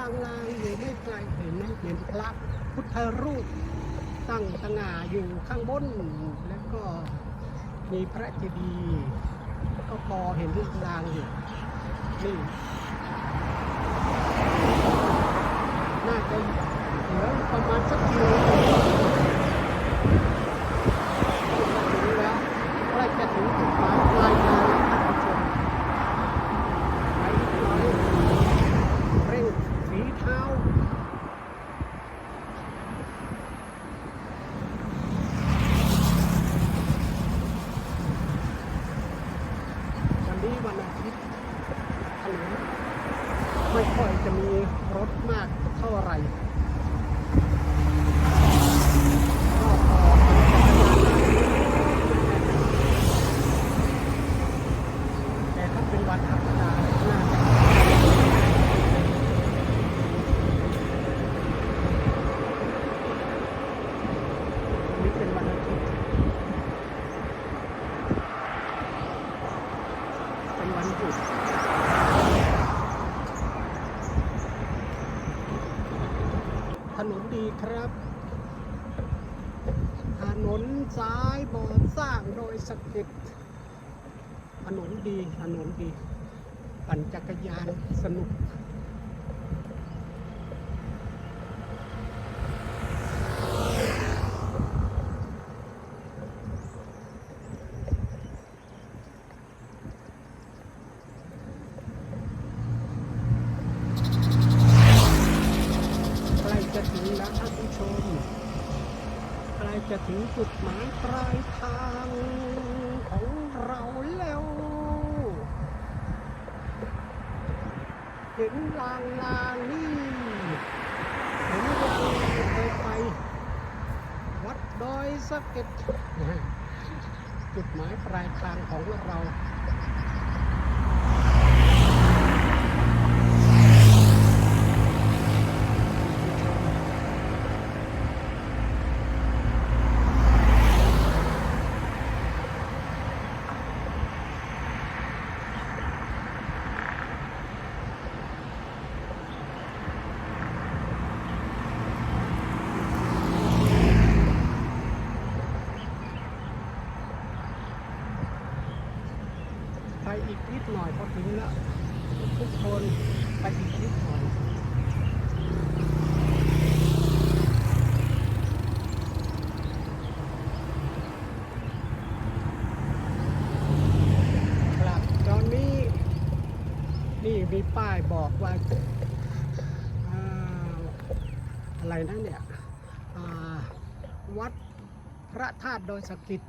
ลางๆอยู่ไม่ไกลเห็นไหมเห็นพระพุทธรูปตั้งสง่าอยู่ข้างบน แล้วก็มีพระเจดีย์ก็พอเห็นลางอยู่นี่น่าจะเหลือประมาณสักกิโลหนึ่งถึงแล้วใกล้จะถึงจุดหมายปลายทางแล้วท่านผู้ชม ไปหน่อยเร่งฝีเท้า วันนี้วันอาทิตย์ถนนไม่ค่อยจะมีรถมากเท่าไหร่ก็พอแต่ถ้าเป็นวันธรรมดาน่าจะวันนี้เป็นวันอาทิตย์ เป็นวันหยุดถนนดี ครับ ถนนซ้ายบ่อสร้างโดยสเก็ดถนนดี ถนนดี ปั่นจักรยานสนุกล้จะถึงแล้วท่านผู้ชมใกล้จะถึงจุดหมายปลายทางของเราแล้ว เห็นลางลางๆนี่ เห็นลางเคยไป วัดดอยสะเก็ดจุดหมายปลายทางของเรา ไปอีกนิดหน่อยพอถึงแล้ว ทุกคนไปอีกนิดหน่อยครับตอนนี้ นี่มีป้าย บอกว่าอะไรนะเนี่ยวัดพระธาตุดอยสะกิด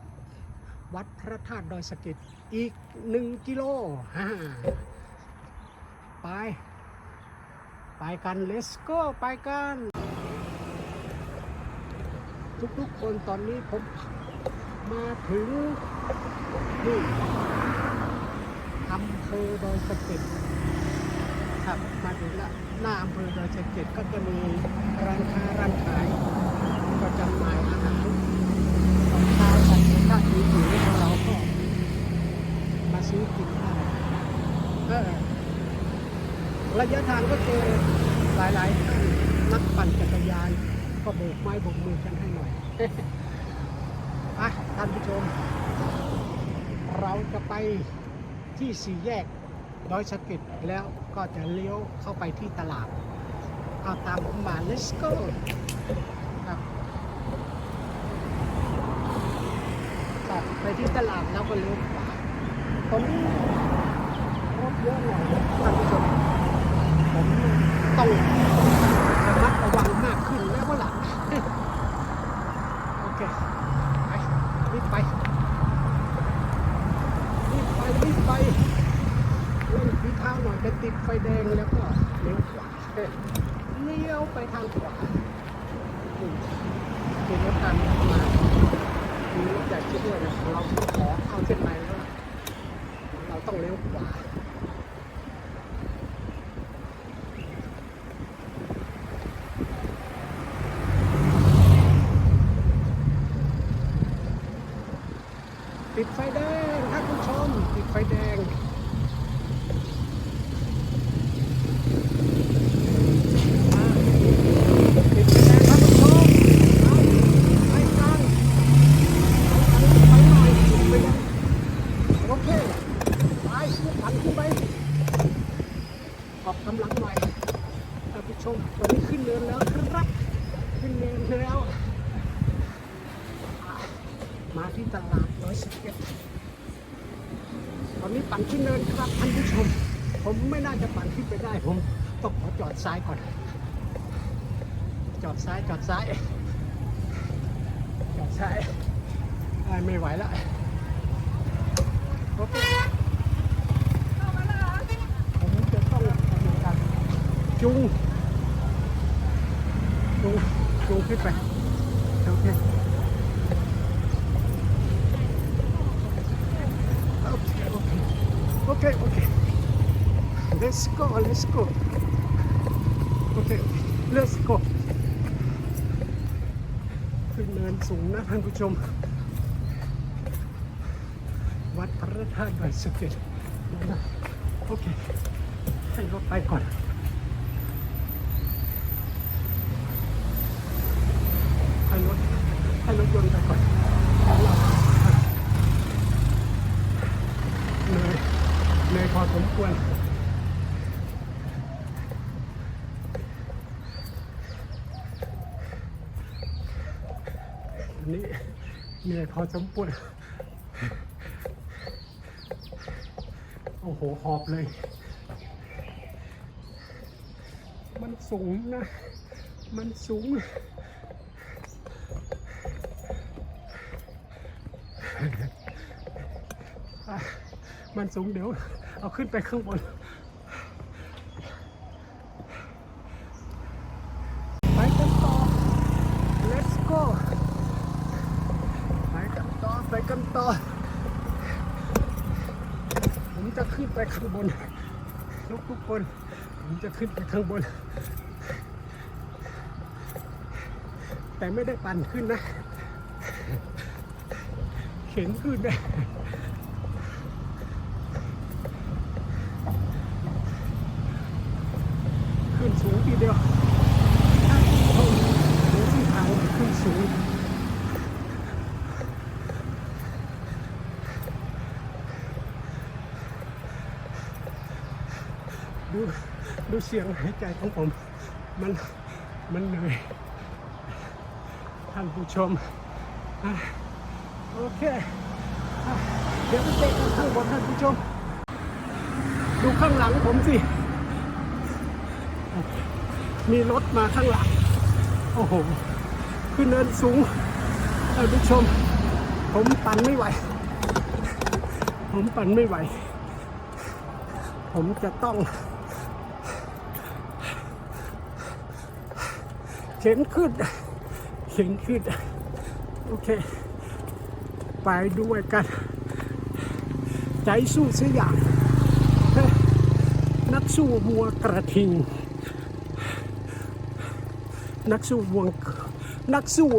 วัดพระธาตุดอยสะก็ดอีกหนึ่งกิโลฮ่าไป ไปกัน let's go ไปกัน ทุกๆคนตอนนี้ผมมาถึงนี่อำเภอดอยสะเก็ด ครับมาถึงล้วหน้าอำเภอดอยสะเก็ดก็จะมีร้านค้าร้านขายก็จำหน่ายอาหารของข้าวสัตว์ถ้ามีอยู่เราก็มาซื้อกินได้ระยะทางก็เจอหลายๆท่านนักปั่นจักรยาน ก็โบกไม้โบกมือกันให้หน่อยอะท่านผู้ชม เราจะไปที่สี่แยก ดอยสะเก็ดแล้วก็จะเลี้ยวเข้าไปที่ตลาดเอาตามผมมา let's go ครับไปที่ตลาดแล้วก็เลี้ยวขวาตรงนี้ Let's go, let's go. Okay, let's go. ขึ้นเนินสูงนะท่านผู้ชม วัดพระธาตุดอยสะเก็ดโอเค ให้รถไปก่อนให้รถให้รถยนต์ไปก่อนเราเหนื่อยเหนื่อยพอสมควร อันนี้ื่อยพอสมควรโอ้โห หอบเลย มันสูงนะ มันสูง มันสูงเดี๋ยว เอาขึ้นไปข้างบน ไปกันต่อ let's go ไปกันต่อ ไปกันต่อ ผมจะ ขึ้นไปข้างบนทุกทุกคนผมจะขึ้นไปข้างบน แต่ไม่ได้ปั่นขึ้นนะ เข็นขึ้นนะ ขึ้นสูงทีเดียวโอ้โหดูที่ทางขึ้นสูง ดูดู เสียงหายใจของผม มันมันเหนื่อยท่านผู้ชมโอเคอเดี๋ยวไปเจอกันข้างบนท่านผู้ชม ดูข้างหลังผมสิ มีรถมาข้างหลัง โอ้โห ขึ้นเนินสูงท่านผู้ชม ผมปั่นไม่ไหว ผมปั่นไม่ไหว ผมจะต้อง เข็นขึ้นเข็นขึ้น โอเค ไปด้วยกัน ใจสู้เสียอย่าง นักสู้วัวกระทิง นักสู้วัวนักสู้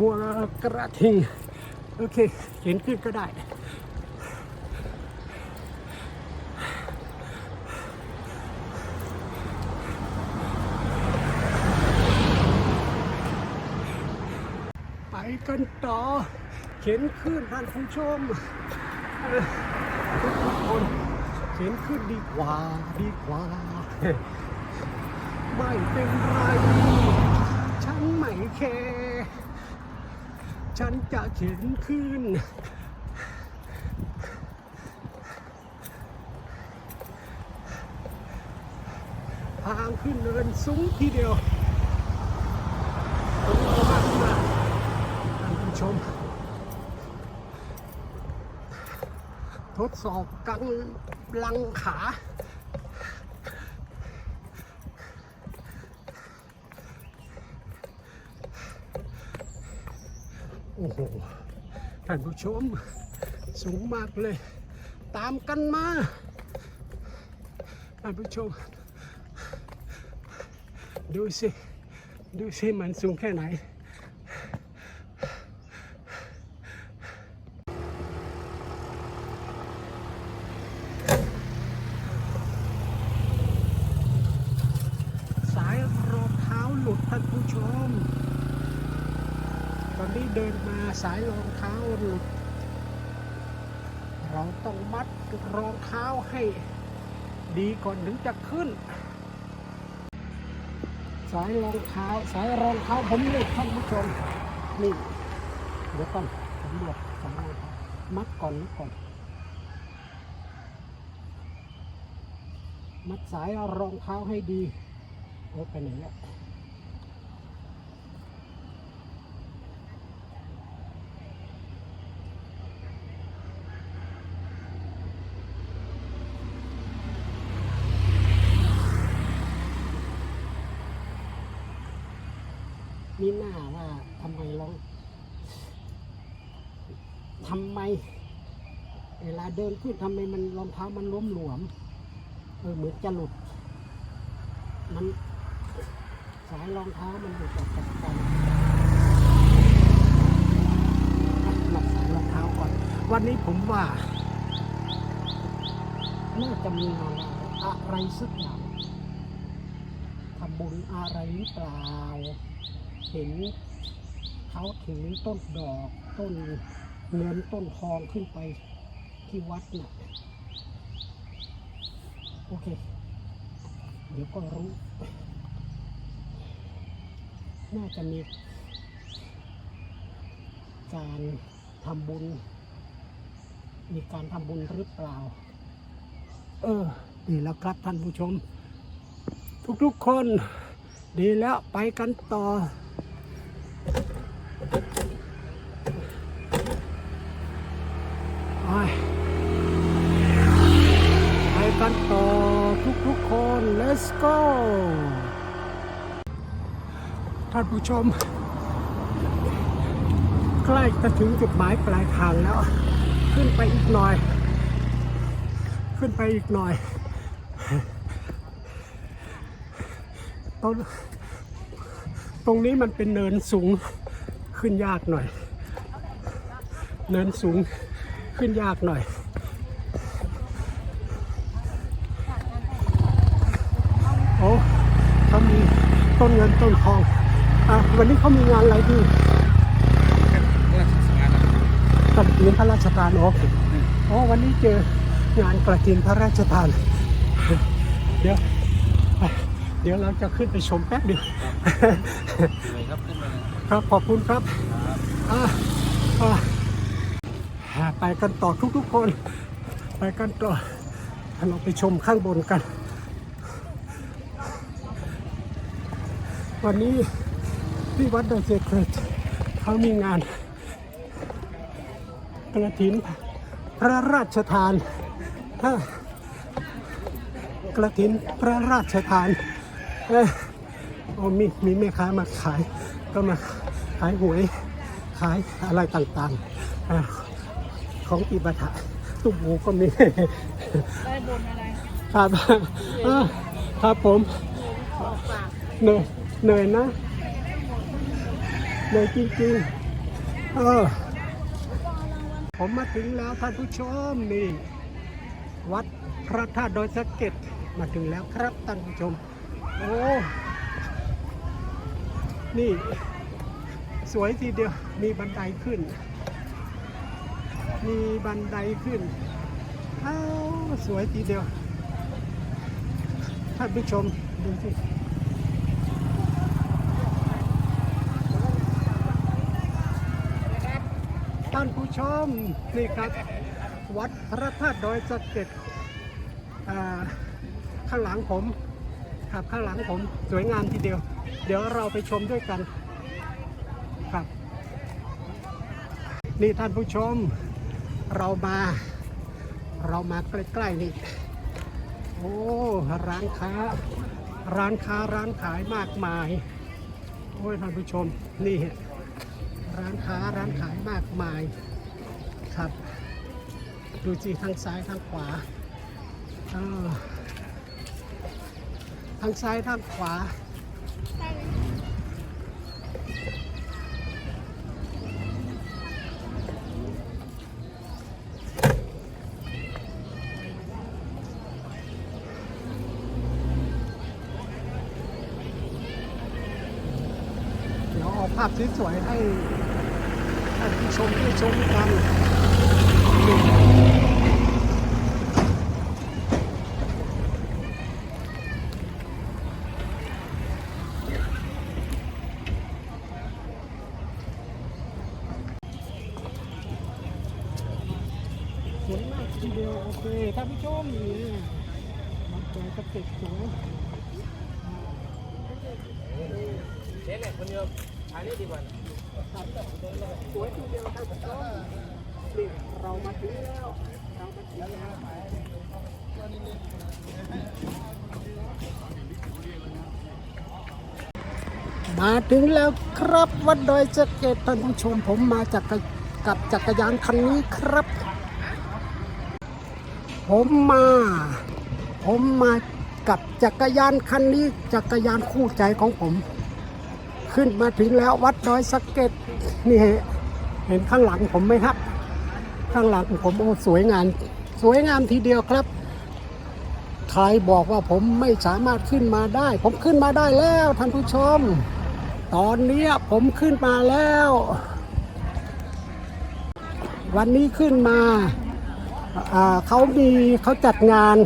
วัวกระทิง โอเคเข็นขึ้นก็ได้ กันต่อ เข็นขึ้นท่านผู้ชมทุกคนเข็นขึ้นดีกว่าดีกว่า ไม่เป็นไร ฉันไม่แคร์ฉันจะเข็นขึ้นทางขึ้นเนินสูงทีเดียวผมเอามากมากท่านผู้ชม ทด สอบกำลังขา โอ้โห ท่านผู้ชม สูงมากเลย ตามกันมา ท่านผู้ชม ดูสิ ดูสิมันสูงแค่ไหน ท อนนี้เดินมา สายรองเท้าหลุด เราต้องมัดรองเท้าให้ดีก่อนถึงจะขึ้น สายรองเท้าสายรองเท้าผมหลุดท่านผู้ชมนี่เดี๋ยวก่อนผมหลบสายรองเท้ามัดก่อนมัดก่อนมัดสายรองเท้าให้ดีโอ้ไปไหนแล้ว นี่หน้าว่าทำไมร้องทำไม เดินขึ้นทำไมมันรองเท้ามันล้มหลวมเออเหมือนจะหลุด มันสายรองเท้ามันหลุดออกจากกันหลับสายรองเท้าก่อน วันนี้ผมว่า น่าจะมีงานอะไรสักอย่างทำบุญอะไรหรือเปล่า เห็นเขาถือต้นดอกต้นเงินต้นทองขึ้นไป ที่วัดน่ะโอเค เดี๋ยวก็รู้ น่าจะมีการทำบุญ มีการทำบุญหรือเปล่า เออ ดีแล้วครับท่านผู้ชม ทุกๆคน ดีแล้วไปกันต่อ ท่านผู้ชม ใกล้จะถึงจุดหมายปลายทางแล้ว ขึ้นไปอีกหน่อย ขึ้นไปอีกหน่อยตรงตรงนี้มันเป็นเนินสูงขึ้นยากหน่อย เนินสูงขึ้นยากหน่อยโอ้เขามีต้นเงินต้นทอง อะวันนี้เขามีงานอะไรดีกระถินพระราชทานโอเคอ๋อวันนี้เจองานกระถินพระราชทาน เดี๋ยวไปเดี๋ยวเราจะขึ้นไปชมแป๊บเดียวเลยครับขึ้นมาเลยครับขอบคุณครับอ่าอ่าอ่าไปกันต่อทุกๆคน ไปกันต่อเราไปชมข้างบนกัน วันนี้ ที่วัดเดอะเซเครตเขามีงานกระถินพระราชทานอ่ากระถินพระราชทานเอ้ยโอ้มีมีแม่ค้ามาขาย ก็มาขายหวยขายอะไรต่างๆอาของอิบัตะตุ้มหูก็มีได้บนอะไรครับอ่าครับผมเหนื่อยเหนื่อยนะ เหนื่อยจริงๆเออผมมาถึงแล้วท่านผู้ชมนี่ วัดพระธาตุดอยสะเก็ดมาถึงแล้วครับท่านผู้ชม โอ้นี่ สวยทีเดียวมีบันไดขึ้น มีบันไดขึ้นอ้าวสวยทีเดียวท่านผู้ชมดูสิ ท่านผู้ชมนี่ครับวัดพระธาตุดอยสะเก็ดข้างหลังผมครับข้างหลังผมสวยงามทีเดียว เดี๋ยวเราไปชมด้วยกันครับ นี่ท่านผู้ชมเรามา เรามาใกล้ๆนี่โอ้ร้านค้า ร้านค้าร้านขายมากมายโอ้ยท่านผู้ชมนี่ ร้านค้าร้านขายมากมายครับ ดูสิทางซ้ายทางขวาทางซ้ายทางขวาเดี๋ยวเอาภาพสวยๆให้านผู้ชมได้ชมกัน สวยมากทีเดียวโอเคท่านผู้ชมนี่มันใจกระติกสวย เจ๊เนี่ยคนเดียวทางนี้ดีกว่า สวยทีเดียวท่านผู้ชมนี่เรามาถึงแล้ว เรามาถึงแล้วมา ถึงแล้วครับวัดดอยสะเก็ดท่านผู้ชมผมมาจากกับจักรยานคันนี้ครับ ผมมา ผมมากับจักรยานคันนี้จักรยานคู่ใจของผม ขึ้นมาถึงแล้ววัดดอยสะเก็ดนี่เห็นข้างหลังผมไหมครับ ข้างหลังผมโอ้สวยงามสวยงามทีเดียวครับใครบอกว่าผมไม่สามารถขึ้นมาได้ ผมขึ้นมาได้แล้วท่านผู้ชม ตอนนี้ผมขึ้นมาแล้ว วันนี้ขึ้นมาเขามีเขาจัดงาน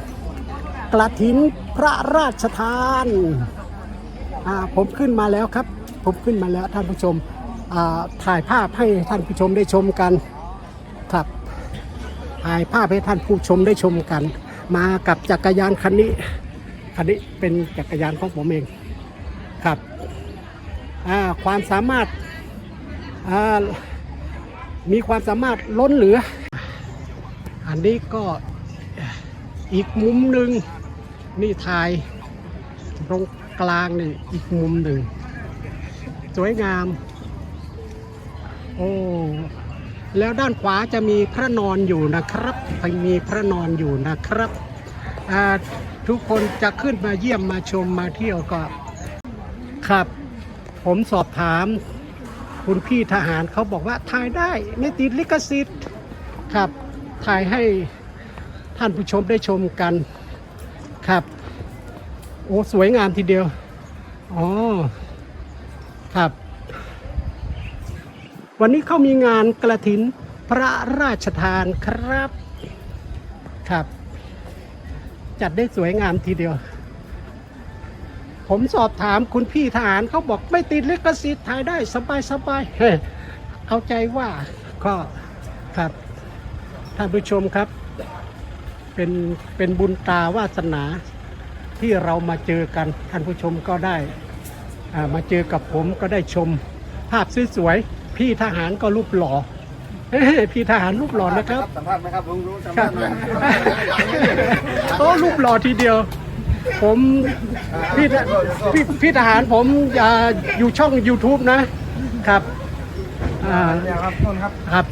กระถินพระราชทานผมขึ้นมาแล้วครับ ผมขึ้นมาแล้วท่านผู้ชมถ่ายภาพให้ท่านผู้ชมได้ชมกันครับถ่ายภาพให้ท่านผู้ชมได้ชมกัน มากับจักรยานคันนี้คันนี้เป็นจักรยานของผมเองครับ ความสามารถมีความสามารถล้นเหลือ อันนี้ก็อีกมุมหนึ่งนี่ถ่ายตรงกลางนี่อีกมุมหนึ่งสวยงาม โอ้แล้วด้านขวาจะมีพระนอนอยู่นะครับมีพระนอนอยู่นะครับ ทุกคนจะขึ้นมาเยี่ยมมาชมมาเที่ยวก็ครับ ผมสอบถามคุณพี่ทหารเขาบอกว่าถ่ายได้ไม่ติดลิขสิทธิ์ครับ ถ่ายให้ท่านผู้ชมได้ชมกันครับ โอ้สวยงามทีเดียว อ๋อ ครับ วันนี้เขามีงานกระถินพระราชทานครับ ครับ จัดได้สวยงามทีเดียว ผมสอบถามคุณพี่ทหารเขาบอกไม่ติดลิขสิทธิ์ถ่ายได้สบายสบายๆเฮ้ยเอาใจว่าก็ครับท่านผู้ชมครับ เป็นเป็นบุญตาวาสนาที่เรามาเจอกันท่านผู้ชมก็ได้อ่ามาเจอกับผมก็ได้ชม ภาพสวยๆพี่ทหารก็รูปหล่อเอ้ยพี่ทหารรูปหล่อนะครับสัมภาษณ์ไหมครับลุงรู้สัมครัภาบษณ์ไหมโอ้รูปหล่อทีเดียว ผมพี่พี่พี่ทหารผมอ่าอยู่ช่อง YouTube นะครับอ่าเนี่ยครับต้นครับครับ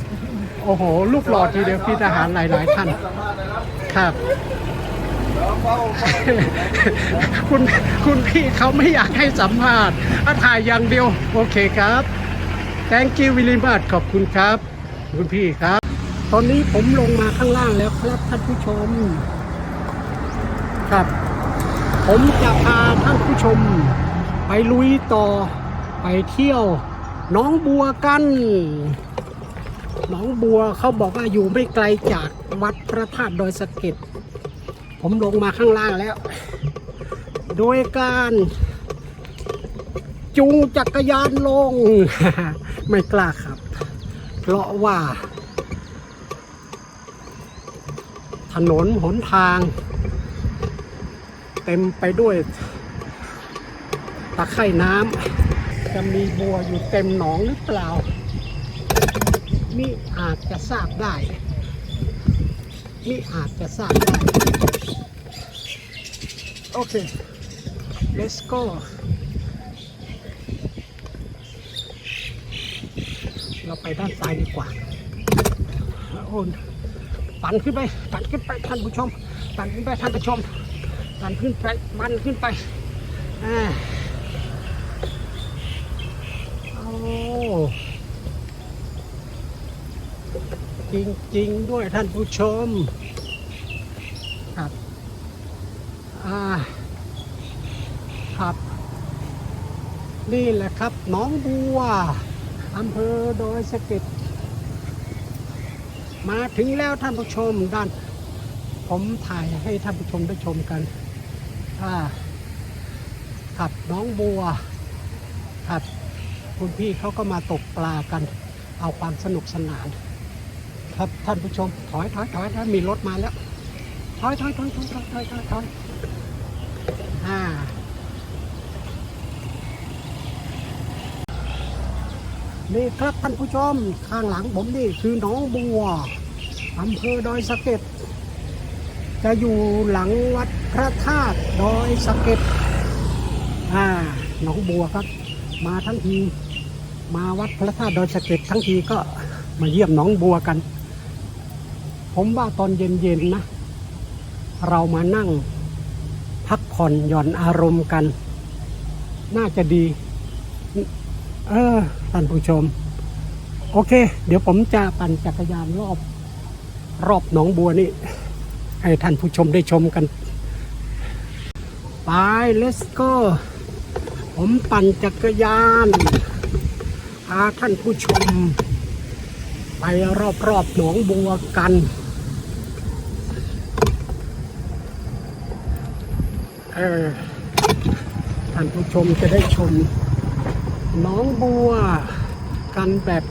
โอ้โหรูปหล่อทีเดียวพี่ทหารหลาย ๆ ท่าน ครับ คุณคุณพี่เขาไม่อยากให้สัมภาษณ์อะถ่ายอย่างเดียว โอเคครับ thank you very much ขอบคุณครับ คุณพี่ครับ ตอนนี้ผมลงมาข้างล่างแล้วครับท่านผู้ชม ครับ ผมจะพาท่านผู้ชม ไปลุยต่อไปเที่ยวน้องบัวกันหนองบัวเขาบอกว่าอยู่ไม่ไกลจากวัดพระธาตุดอยสะเก็ดผมลงมาข้างล่างแล้ว โดยการจูงจักรยานลง ไม่กล้าครับ เพราะว่า ถนนหนทาง ต็มไปด้วยตะไคร่น้ำจะมีบัวอยู่เต็มหนองหรือเปล่า นี่อาจจะทราบได้ นี่อาจจะทราบได้ โอเค let's go เราไปด้านซ้ายดีกว่าโอ้ปั่นขึ้นไปปั่นขึ้นไปท่านผู้ชมปั่นขึ้นไปท่านผู้ชม ปั่นขึ้นไป มันขึ้นไปอ่าโอ้จริง ๆ ด้วยท่านผู้ชม ครับ อ่า ครับ นี่แหละครับหน้องบัวอำเภอดอยสะเก็ดมาถึงแล้วท่านผู้ชมด้าน ผมถ่ายให้ท่านผู้ชมได้ชมกัน อ่าครับน้องบัวครับคุณพี่เขาก็มาตกปลากัน เอาความสนุกสนาน ครับท่านผู้ชมถอยถอยถอยถอยมีรถมาแล้วถอยถอยถอยถอยถอยถอยถอยถอยอ่านี่ครับท่านผู้ชมข้างหลังผมนี่คือหน้องบัวอำเภอดอยสะเก็ด จะอยู่หลังวัดพระธาตุดอยสะเก็ดอ่าหนองบัวครับ มาทั้งทีมาวัดพระธาตุดอยสะเก็ดทั้งทีก็มาเยี่ยมหนองบัวกัน ผมว่าตอนเย็นๆนะ เรามานั่งพักผ่อนหย่อนอารมณ์กัน น่าจะดี เออท่านผู้ชม โอเค เดี๋ยวผมจะปั่นจักรยานรอบ รอบหนองบัวนี่ ให้ท่านผู้ชมได้ชมกัน ไป let's go ผมปั่นจักรยานพาท่านผู้ชม ไปรอบๆหนองบัวกันเออท่านผู้ชมจะได้ชมหน้องบัวกันแบบ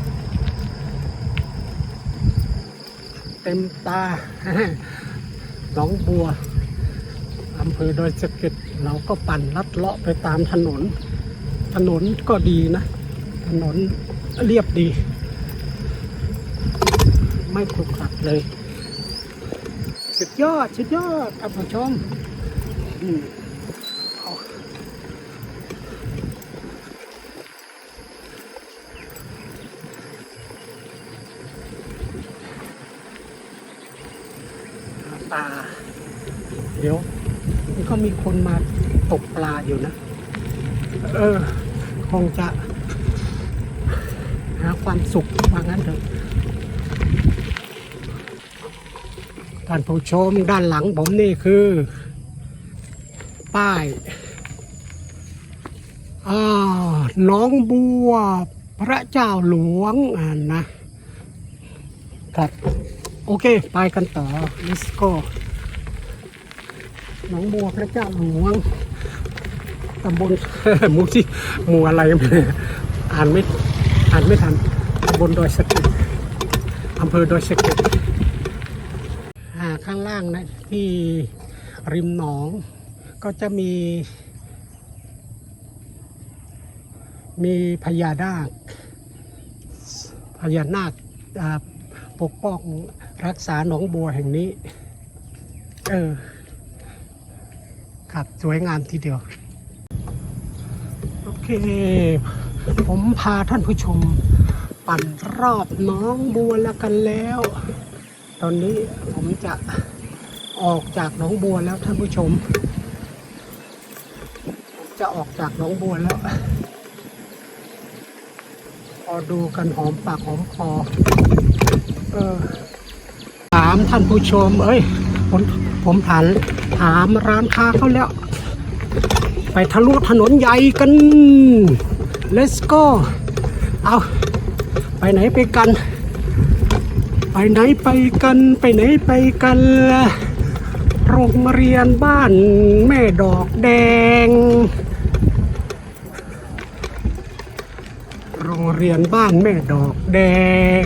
เต็มตา หน้องบัวอำเภอดอยสะเก็ดเราก็ปั่นลัดเลาะไปตามถนน ถนนก็ดีนะ ถนนเรียบดี ไม่ขรุขระเลย สุดยอด สุดยอดท่านผู้ชมอืมเอา ปลาเดี๋ยวมันก็มีคนมาตกปลาอยู่นะ เออ คงจะ หาความสุขว่างั้นเถอะท่านผู้ชมด้านหลังผมนี่คือ ป้ายอ่าน้องบัวพระเจ้าหลวงอ่านนะ โอเค ไปกันต่อ let's go หนองบัวพระเจ้าหลวงตำบลหมูที่หมู่อะไรอ่านไม่อ่านไม่ทันตำบลดอยสะเก็ดอำเภอดอยสะเก็ดข้างล่างนะที่ริมหนอง ก็จะมี มีพญานาคพญานาค ปกป้องรักษาหนองบัวแห่งนี้ เออ ครับสวยงามทีเดียว โอเค ผมพาท่านผู้ชม ปั่นรอบหนองบัวแล้วกันแล้ว ตอนนี้ผมจะออกจากหนองบัวแล้วท่านผู้ชมผมจะออกจากหนองบัวแล้วพอดูกันหอมปากหอมคอ เออถามท่านผู้ชม เอ้ย ผมผมถามถามร้านค้าเขาแล้ว ไปทะลุถนนใหญ่กัน let's go เอาไปไหนไปกัน ไปไหนไปกัน ไปไหนไปกันล่ะโรงเรียนบ้านแม่ดอกแดง โรงเรียนบ้านแม่ดอกแดง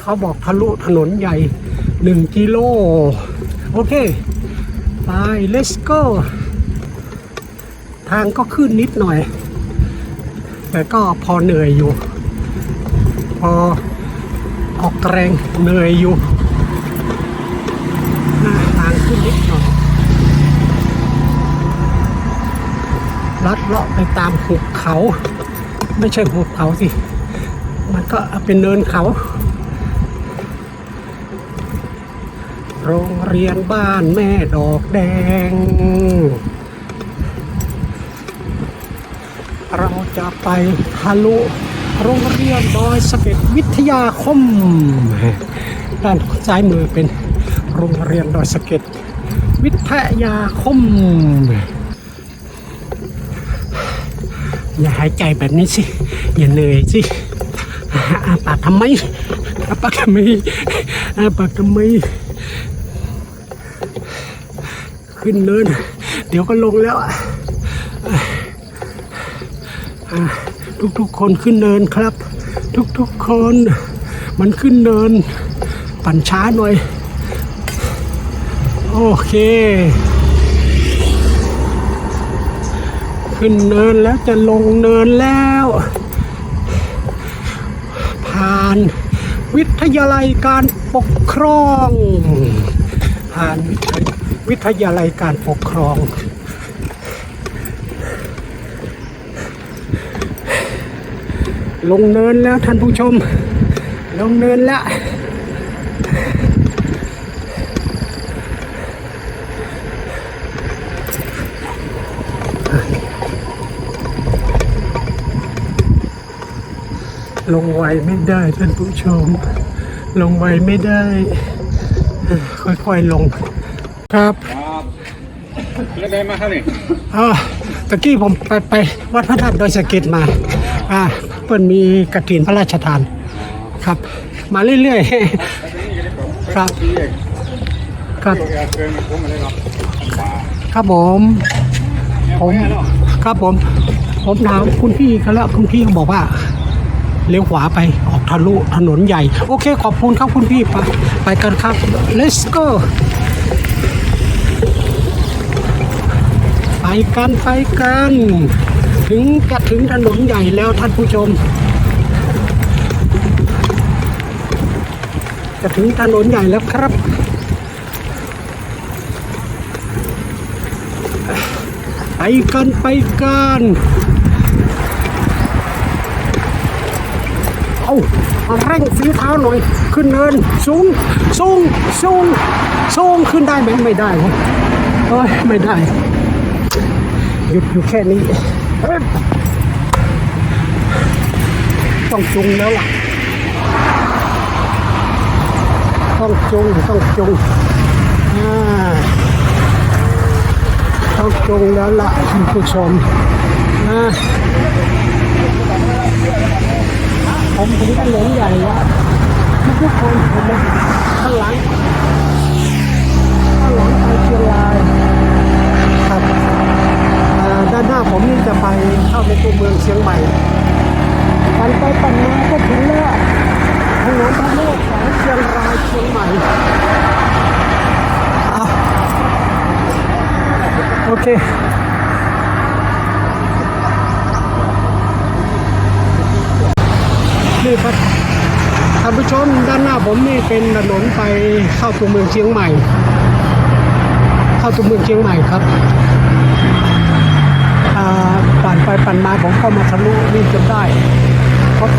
เขาบอกทะลุถนนใหญ่หนึ่งกิโล โอเค ไป let's go ทางก็ขึ้นนิดหน่อย แต่ก็พอเหนื่อยอยู่ พอออกแรงเหนื่อยอยู่อ่าทางขึ้นนิดหน่อยลัดเลาะไปตามหุบเขา ไม่ใช่หุบเขาสิ มันก็เป็นเนินเขา โรงเรียนบ้านแม่ดอกแดง เราจะไปทะลุโรงเรียนดอยสะเก็ดวิทยาคม ด้านซ้ายมือเป็นโรงเรียนดอยสะเก็ดวิทยาคม อย่าหายใจแบบนี้สิ อย่าเหนื่อยสิ อาปากทำไมอาปากทำไมอาปากทำไม ขึ้นเนิน เดี๋ยวก็ลงแล้วอะอะทุกๆคนขึ้นเนินครับ ทุกๆคน มันขึ้นเนิน ปั่นช้าหน่อย โอเค ขึ้นเนินแล้วจะลงเนินแล้วานวิทยาลัยการปกครองผ่านวิทยวิทยาลัยการปกครอง ลงเนินแล้วท่านผู้ชม ลงเนินแล้ว ลงไวไม่ได้ท่านผู้ชม ลงไวไม่ได้ ค่อยๆลง ครับครับแล้วได้มาเท่าไหร่อ่าตะกี้ผมไปไปวัดพระธาตุดอยสะเก็ดมา อ่าเพิ่นมีกระถินพระราชทาน ครับ มาเรื่อยๆ ครับ ครับเกินผมอะไรหรอกครับผมผม ครับผม ผมถามคุณพี่เขาแล้วคุณพี่เขาบอกว่า เลี้ยวขวาไปออกทะลุถนนใหญ่ โอเคขอบคุณครับคุณพี่ไปไปกันครับ let's go ไปกันไปกัน ถึงจะถึงถนนใหญ่แล้วท่านผู้ชม จะถึงถนนใหญ่แล้วครับไปกันไปกัน เอาเร่งฝีเท้าหน่อย ขึ้นเนินสูงสูงสูงสูงขึ้นได้ไหมไม่ได้เว้ยเอ้ยไม่ได้ หยุดอยู่แค่นี้ ต้องจุงแล้วล่ะ ต้องจุงต้องจุงต้องจงแล้วล่ะคุณผู้ชมนะ ผมถึงถนนใหญ่แล้วทุกคนเห็นไหมข้างหลังข้างหลังไปเชียงรายครับด้านหน้าผมนี่จะไปเข้าในตัวเมืองเชียงใหม่ปั่นไปปั่นมาก็ถึงแล้วถนนพระโลกสายเชียงรายเชียงใหม่อโอเค ครับท่านผู้ชมด้านหน้าผมนี่เป็นถนนไปเข้าตัวเมืองเชียงใหม่ เข้าตัวเมืองเชียงใหม่ครับอ่าปั่นไปปั่นมาผมก็มาทะลุนี่จนได้โอเค